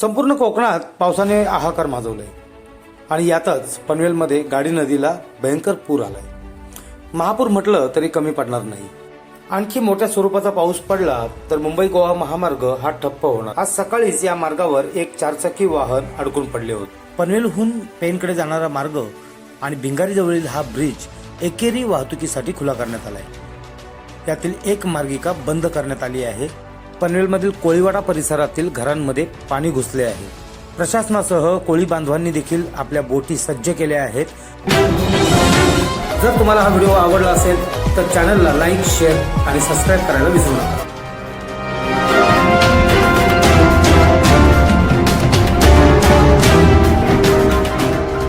संपूर्ण कोकणात पावसाने हाहाकार माजवलाय. आणि यातच पनवेलमध्ये गाडी नदीला भयंकर पूर आलाय. महापूर म्हटलं तरी कमी पडणार नाही. आणखी मोठ्या स्वरूपाचा पाऊस पडला तर मुंबई गोवा महामार्ग हा ठप्प होणार. आज सकाळीच या मार्गावर एक चारचाकी वाहन अडकून पडले होते. पनवेलहून पेनकडे जाणारा मार्ग आणि भिंगारी जवळील हा ब्रिज एकेरी वाहतुकीसाठी खुला करण्यात आलाय. यातील एक मार्गिका बंद करण्यात आली आहे. पनवेलमधील कोळीवाडा परिसरातील घरांमध्ये पाणी घुसले आहे. प्रशासनासह कोळी बांधवांनी देखील आपल्या बोटी सज्ज केल्या आहेत. जर तुम्हाला हा व्हिडिओ आवडला असेल तर चॅनलला लाईक शेअर आणि सबस्क्राईब करायला विसरू नका.